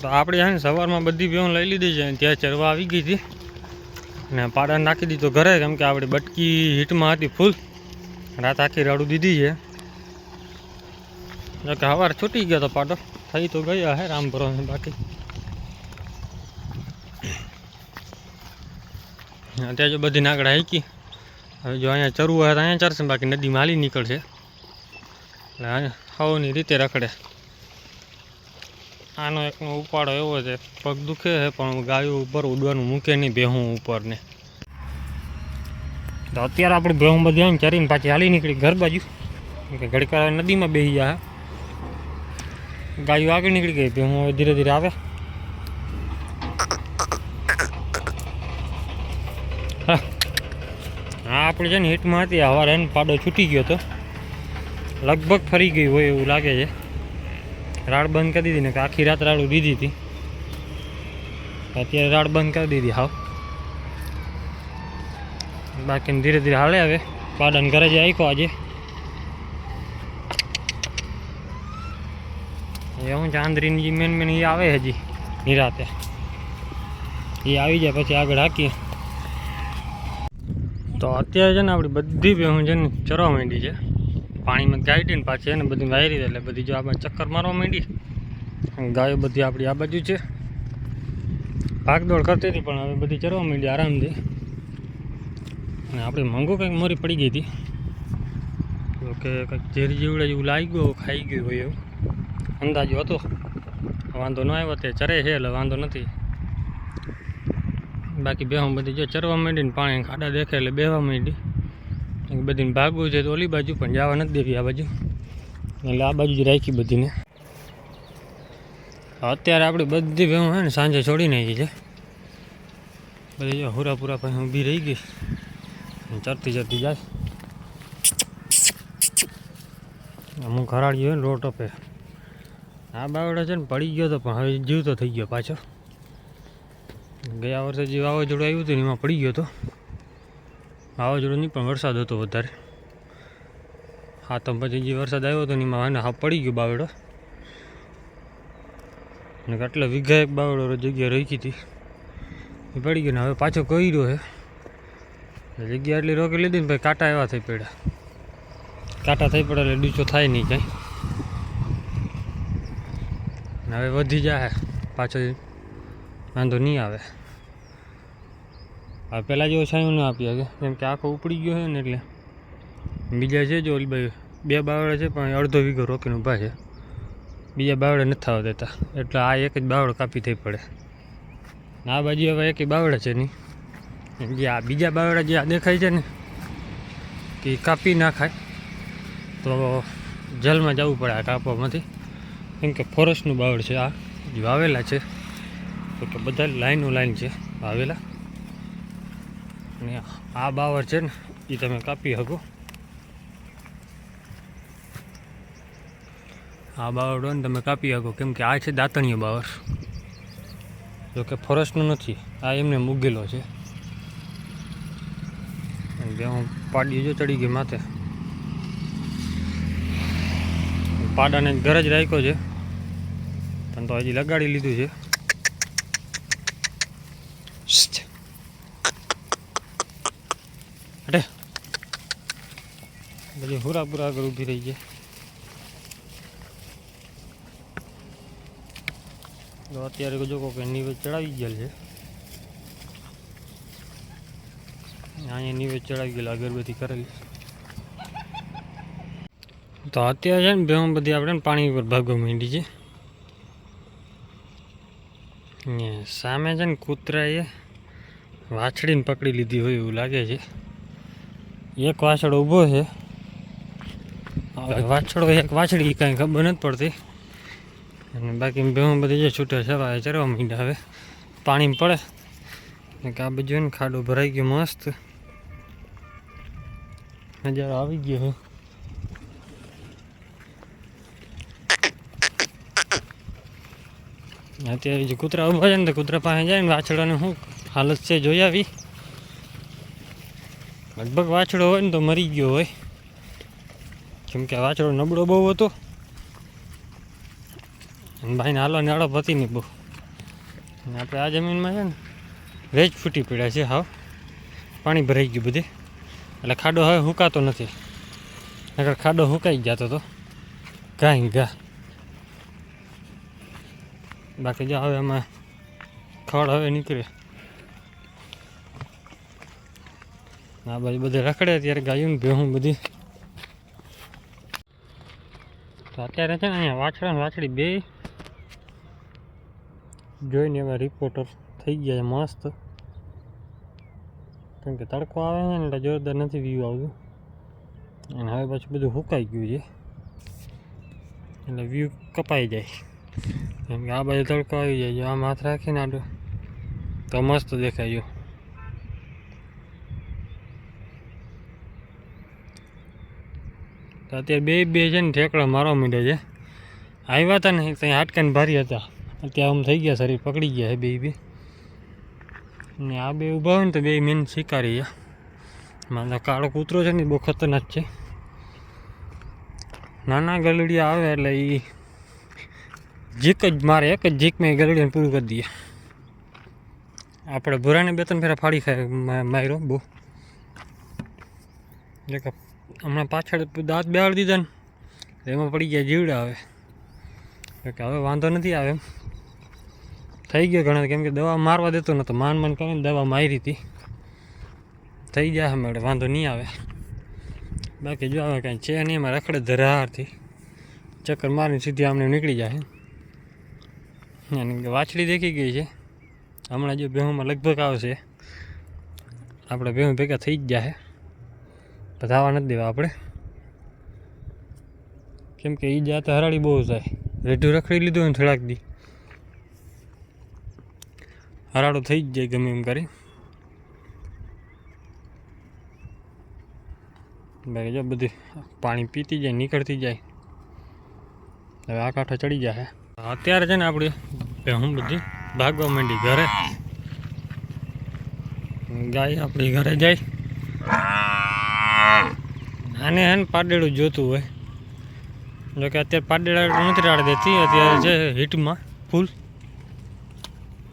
તો આપણે છે ને સવારમાં બધી બેન લઈ લીધી છે ત્યાં ચરવા આવી ગઈ હતી. અને પાડા નાખી દીધો ઘરે, કેમ કે આપણી બટકી હીટમાં હતી ફૂલ. રાત આખી રાડું દીધી છે. કે સવાર છૂટી ગયો તો પાડો. થઈ તો ગયા હે, રામ ભરો બાકી. અત્યારે જો બધી નાગડા હાકી. હવે જો અહીંયા ચરવું હોય તો અહીંયા ચરશે બાકી નદીમાં હાલી નીકળશે. એટલે અહીંયા હવાની રીતે રખડે. આનો એકનો ઉપાડો એવો છે, પગ દુખે છે, પણ ગાયો ઉપર ઉડવાનું મૂકે નહીં ભેહું ઉપરને. તો અત્યારે આપણે ભેહું બધી આવીને ચરીને પાછી હાલી નીકળી ઘર બાજુ. કે નદીમાં બેસી જાય ગાયો આગળ નીકળી ગઈ ભેહું હવે ધીરે ધીરે આવે. હા. હા, આપણે છે ને હિટમાં હતી, હવારે એને પાડો છૂટી ગયો હતો લગભગ ફરી ગઈ હોય એવું લાગે છે. રાડ બંધ કરી દીધી ને આખી રાત રાડું દીધી. હતી અત્યારે રાડ બંધ કરી દીધી, હાવ. બાકી ધીરે ધીરે હાલે હવે. પાડન ઘરે જ આવીકો આજે. એ હું ચાંદરીની જે મેન મેન એ આવે હજી, નિરાતે. એ આવી જાય, પછી આગળ હાકીએ. તો અત્યારે છે ને, આપણી બધી બહેન છે ને, ચરવા માંડી છે. પાણીમાં ગાઈડી ને પાછી એને બધી વાયરી એટલે બધી જો આપણે ચક્કર મારવા માંડી. ગાયો બધી આપણી આ બાજુ છે. ભાગદોડ કરતી હતી પણ હવે બધી ચરવા માંડી આરામથી. અને આપણે મંગો કંઈક મોરી પડી ગઈ હતી. કે કંઈક ઝેરી જેવડે જેવું લાગી ગયું ખાઈ ગયું હોય એવું. અંદાજો હતો. વાંધો ન આવ્યો તે ચરે છે એટલે વાંધો નથી. બાકી બેહવા બધી જો ચરવા માંડી ને પાણી ખાડા દેખે એટલે બેહવા માંડી. બધીને ભાગવું છે તો ઓલી બાજુ પણ જવા નથી દેવી આ બાજુ. એટલે આ બાજુ જ રાખી બધીને. અત્યારે આપણી બધી ભેહું હોય ને સાંજે છોડી નાખી છે. બધી જો હુરા પૂરા પાસે ઊભી રહી ગઈ. ચરતી ચરતી જાય. અમુક ખરાડી હોય ને રોડ પે આ બાવડો છે ને પડી ગયો તો પણ હવે જીવતો થઈ ગયો પાછો. ગયા વર્ષે જે વાવાઝોડું આવ્યું હતું ને એમાં પડી ગયો હતો વાવાઝોડું નહીં પણ વરસાદ હતો વધારે. હા, તો પછી જે વરસાદ આવ્યો હતો એમાં આને હા પડી ગયો બાવડો અને આટલા વીઘા એક બાવડો જગ્યા રહી હતી. એ પડી ગયો ને હવે પાછો કર્યો હે. જગ્યા એટલી રોકી લીધી ને ભાઈ કાંટા એવા થઈ પડ્યા. કાંટા થઈ પડે એટલે ડૂચો થાય નહીં કાંઈ. હવે વધી જાય પાછો વાંધો નહીં આવે. હવે પહેલાં જેવો છાંયો ના આપી શકે. કેમ કે આખો ઉપડી ગયો છે ને એટલે. બીજા છે જો ઓલી બે બાવડા છે પણ અડધો વીઘો રોકીને ઊભા છે. બીજા બાવડા નથી થવા દેતા. એટલે આ એક જ બાવડો કાપી થઈ પડે. આ બાજુ હવે એક બાવડા છે નહીં. જે આ બીજા બાવડા જે આ દેખાય છે ને ઈ કાપી નાખાય. તો જેલમાં જવું પડે આ કાપવામાંથી. કેમ કે ફોરેસ્ટનું બાવળ છે આ. જે વાવેલા છે. તો કે બધા લાઈનો લાઈન છે. વાવેલા. અને આ બાવર છે ને એ તમે કાપી શકો. આ બાવડો ને તમે કાપી શકો. કેમ કે આ છે દાંતણીયો બાવર જો કે ફોરેસ્ટનો નથી, આ એમને મૂકેલો છે. બે હું પાડી જો ચડી ગઈ માથે. પાડાને ઘર જ રાખ્યો છે. તને તો હજી લગાડી લીધું છે. બધી હુરા બુરા આગળ ઊભી રહી છે. તો અત્યારે જો કોઈ નિવેદ ચડાવી ગયેલ છે. અહીંયા નીવે ચડાવી ગયેલા, અગરબત્તી કરેલી. તો અત્યારે છે ને બેહું બધી આપણે પાણી ઉપર ભાગવા માંડી છે. સામે છે ને કૂતરાએ વાછડીને પકડી લીધી હોય એવું લાગે છે. એક વાછડ ઊભો છે. વાછડો એક વાછડી કાંઈ ખબર નથી પડતી. અને બાકી બેહું બધી જે છૂટા છવાય ચરવા માંડ્યા હવે. પાણી પડે. ને આ બાજુ ને ખાડો ભરાઈ ગયો મસ્ત. નજારો આવી ગયો હવે. અત્યારે જે કૂતરા ઊભા છે ને તો કૂતરા પાસે જાય ને વાછડાની શું હાલત છે જોઈ આવી. લગભગ વાછડો હોય ને તો મરી ગયો હોય. કેમ કે વાછડો નબળો બહુ હતો. ભાઈને હાલવાની આડો પતી નહીં બહુ. અને આપણે આ જમીનમાં છે ને રેજ ફૂટી પડ્યા છે, હાવ. પાણી ભરાઈ ગયું બધે. એટલે ખાડો હવે હુકાતો નથી. નકર ખાડો હુકાઈ જતો તો. ગાય ગા. બાકી જો હવે એમાં ખડ હવે નીકળે. આ બાજુ બધે રખડે ત્યારે ગાયું ને ભેહું બધી. તો અત્યારે છે ને અહીંયા વાછડા વાછડી બે જોઈને એવા રિપોર્ટર થઈ ગયા છે મસ્ત. કેમ કે તડકો આવે છે ને એટલે જોરદાર નથી વ્યૂ આવતું. અને હવે પાછું બધું સુકાઈ ગયું છે. એટલે વ્યૂ કપાઈ જાય. કેમ કે આ બાજુ તડકો આવી જાય જો આમ હાથ રાખીને આડો તો મસ્ત દેખાય તો અત્યારે બે બે છે ને ઠેકડા મારવા માંડ્યા છે. આવ્યા હતા ને ત્યાં હાટકાને ભારી હતા. અત્યારે આમ થઈ ગયા, શરીર પકડી ગયા છે બે બે. ને આ બે ઊભા હોય ને તો બે મેન શિકારી છે. મારા કાળો કૂતરો છે ને બહુ ખતરનાક છે. નાના ગલડિયા આવે એટલે એ જીક જ મારે, એક જ જીકમાં એ ગલડીને પૂરું કરી દઈએ આપણે ભૂરાને બે ત્રણ ફેરા ફાડી ખાય માર્યો બહુ. એટલે હમણાં પાછળ દાંત બેહાડી દીધા ને એમાં પડી ગયા જીવડા આવે એટલે કે હવે વાંધો નથી આવે એમ. થઈ ગયો ઘણા, કેમ કે દવા મારવા દેતો નહોતો માન માન કરીને દવા મારી હતી. થઈ જાય મેળે વાંધો નહીં આવે. બાકી જો આવે કાંઈ છે નહીં, એમાં રખડે ધરારથી ચક્કર મારીને સીધી આમને નીકળી જાય અને વાછડી દેખી ગઈ છે. હમણાં જો બેહુમાં લગભગ આવશે. આપણે બેહું ભેગા થઈ જ જાય. બધાવા નથી દેવા આપણે. કેમ કે એ જાતે હરાળી બહુ થાય. રેઢું રખડી લીધું ને થોડાક દી. હરાળો થઈ જ જાય ગમે એમ કરી. બાકી જો બધી પાણી પીતી જાય, નીકળતી જાય. હવે આ કાંઠો ચડી જાય અત્યારે છે ને આપણે હું બધી ભાગવા માંડી ઘરે. ગાય આપણી ઘરે જાય. આને હે ને પાડેડું જોતું હોય. જોકે અત્યારે પાડેડા નથી દેતી, અત્યારે છે હિટમાં, ફૂલ.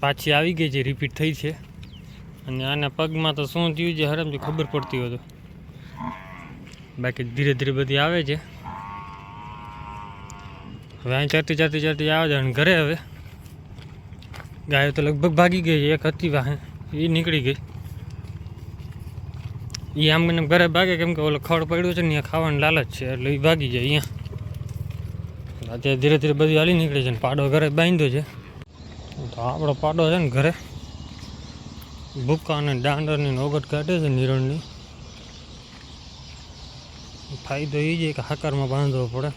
પાછી આવી ગઈ છે રિપીટ થઈ છે. અને આના પગમાં તો શું થયું છે હરમજી ખબર પડતી હોય તો. બાકી ધીરે ધીરે બધી આવે છે. હવે અહીં ચડતી ચડતી ચડતી આવે છે, અને ઘરે હવે. ગાયો તો લગભગ ભાગી ગઈ છે, એક હતી વાહે એ નીકળી ગઈ. એ આમ મને ઘરે ભાગે કેમ કે ઓલો ખડ પડ્યું છે ને અહીંયા ખાવાની લાલચ છે, એટલે એ ભાગી જાય અહીંયા અત્યારે ધીરે ધીરે બધી હાલી નીકળે છે ને પાડો ઘરે બાંધ્યો છે. તો આપણો પાડો છે ને ઘરે. ભૂકા અને દાંડરની નોગટ કાઢે છે નિરણની. ફાયદો એ છે કે હાકારમાં બાંધવો પડે.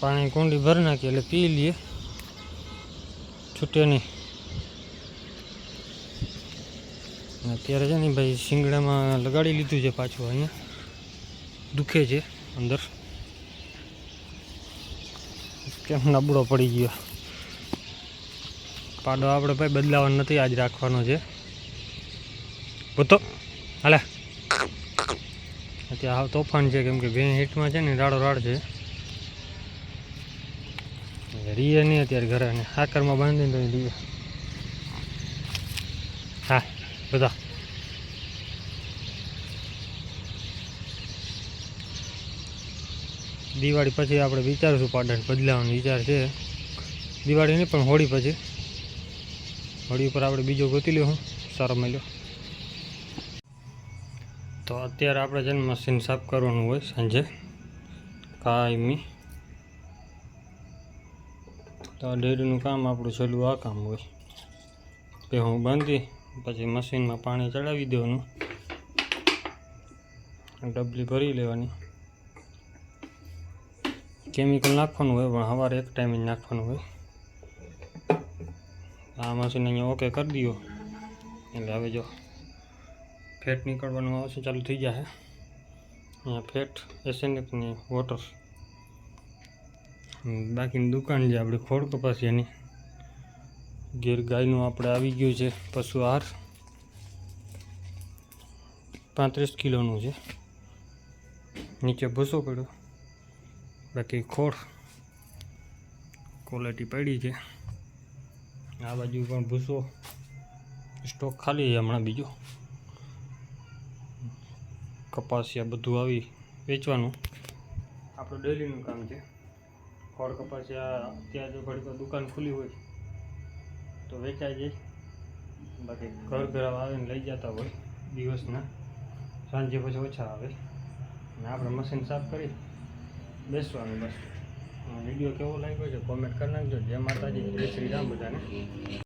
પાણી કુંડી ભરી નાખીએ એટલે પી લઈએ છૂટે નહીં અને અત્યારે છે ને ભાઈ શિંગડામાં લગાડી લીધું છે પાછું અહીંયા. દુખે છે અંદર. કેમ નબળો પડી ગયો. પાડો આપણે ભાઈ બદલાવાનો નથી, આજ રાખવાનો છે. ભૂતો હાલે. અત્યારે હાવ તોફાન છે, કેમ કે બે હીટમાં છે ને રાડો રાડ છે. રીએ નહીં અત્યારે ઘરે અને હાકરમાં બાંધીને રીએ. બધા દિવાળી પછી આપણે વિચારશું પાટણ બદલાવાનો વિચાર છે. દિવાળી નહીં, પણ હોળી પછી. હોળી ઉપર આપણે બીજો ગોતી લેવું સારો મળ્યો. તો અત્યારે આપણે છે મશીન સાફ કરવાનું હોય સાંજે. કાયમી તો આ ડેરીનું કામ આપણું છેલ્લું આ કામ હોય. કે હું બાંધી. પછી મશીનમાં પાણી ચડાવી દેવાનું. ડબલી ભરી લેવાની. કેમિકલ નાખવાનું હોય, પણ સવારે એક ટાઈમ જ નાખવાનું હોય. આ મશીન અહીંયા ઓકે કરી દો એટલે હવે જો ફેટ નીકળવાનું આવશે, ચાલુ થઈ જશે અહીંયા ફેટ એસેનિકની વોટર બાકીની દુકાન છે આપણી, ખોડ કપાસિયાની ગીર ગાયનું આપણે આવી ગયું છે પશુ આહાર. પાંત્રીસ કિલોનું છે. નીચે ભૂસો પડ્યો. બાકી ખોળ ક્વોલિટી પડી છે. આ બાજુ પણ ભૂસો સ્ટોક ખાલી છે હમણાં બીજો. કપાસિયા બધું આવી વેચવાનું. આપણું ડેલીનું કામ છે. ખોળ, કપાસિયા અત્યારે ઘડી દુકાન ખુલ્લી હોય તો વેચાઈ જાય બાકી ઘર ઘર આવીને લઈ જતા હોય દિવસના. સાંજે પછી ઓછા આવે. અને આપણે મશીન સાફ કરી બેસવાનું બસ. વીડિયો કેવો લાગ્યો છે? કોમેન્ટ કરી નાખજો. જય માતાજી. જય શ્રી રામ બધાને.